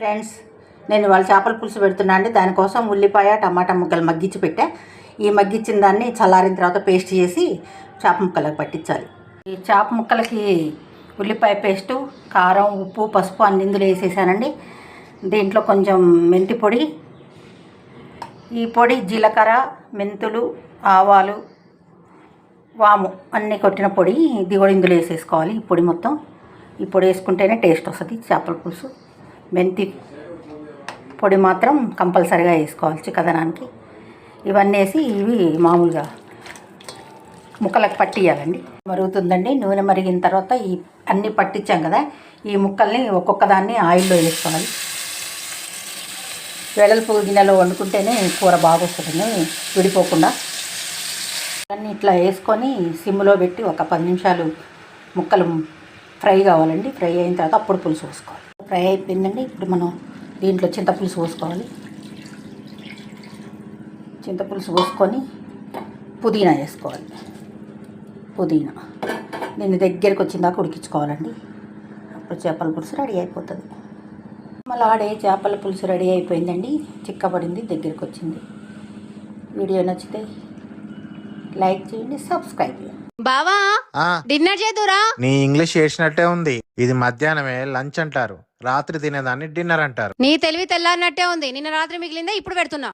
Friends నేను వాళ్ళ చేపల పులుసు పెడుతున్నా అండి. దానికోసం ఉల్లిపాయ టమాటా ముక్కలు మగ్గించి పెట్టా. ఈ మగ్గించిన దాన్ని చల్లారిన తర్వాత పేస్ట్ చేసి చేప ముక్కలకు పట్టించాలి. ఈ చేప ముక్కలకి ఉల్లిపాయ పేస్టు కారం ఉప్పు పసుపు అన్ని ఇందులో వేసేసానండి. దీంట్లో కొంచెం మెంతి పొడి ఈ పొడి జీలకర్ర మెంతులు ఆవాలు వాము అన్నీ కొట్టిన పొడి ఇది కూడా ఇందులో వేసేసుకోవాలి. ఈ పొడి మొత్తం ఈ పొడి వేసుకుంటేనే టేస్ట్ వస్తుంది చేపల పులుసు. మెంతి పొడి మాత్రం కంపల్సరీగా వేసుకోవాలి చిక్కదనానికి ఇవన్నీ వేసి ఇవి మామూలుగా ముక్కలకు పట్టియాలండి మరుగుతుందండి నూనె మరిగిన తర్వాత ఈ అన్నీ పట్టించాం కదా ఈ ముక్కల్ని ఒక్కొక్క దాన్ని ఆయిల్లో వేసుకోవాలి. వెడల్పు గిన్నెలో వండుకుంటేనే కూర బాగా వస్తుంది విడిపోకుండా. అన్నీ ఇట్లా వేసుకొని సిమ్లో పెట్టి ఒక పది నిమిషాలు ముక్కలు ఫ్రై కావాలండి ఫ్రై అయిన తర్వాత అప్పుడు పులుసు పోసుకోవాలి. ఫ్రై అయిపోయిందండి. ఇప్పుడు మనం దీంట్లో చింతపులుసు పోసుకోవాలి. చింతపులుసు పోసుకొని పుదీనా వేసుకోవాలి. పుదీనా దీన్ని దగ్గరికి వచ్చిందాక ఉడికించుకోవాలండి. అప్పుడు చేపల పులుసు రెడీ అయిపోతుంది. మళ్ళీ ఆడే చేపల పులుసు రెడీ అయిపోయిందండి. చిక్కబడింది దగ్గరికి వచ్చింది. వీడియో నచ్చితే లైక్ చేయండి సబ్స్క్రైబ్ చేయండి. బావా ఆ. డిన్నర్ చేదురా నీ ఇంగ్లీష్ చేసినట్టే ఉంది. ఇది మధ్యాహ్నమే లంచ్ అంటారు. రాత్రి తినేదాన్ని డిన్నర్ అంటారు. నీ తెలివి తెల్లారినట్టే ఉంది. నిన్న రాత్రి మిగిలిందే ఇప్పుడు పెడుతున్నా.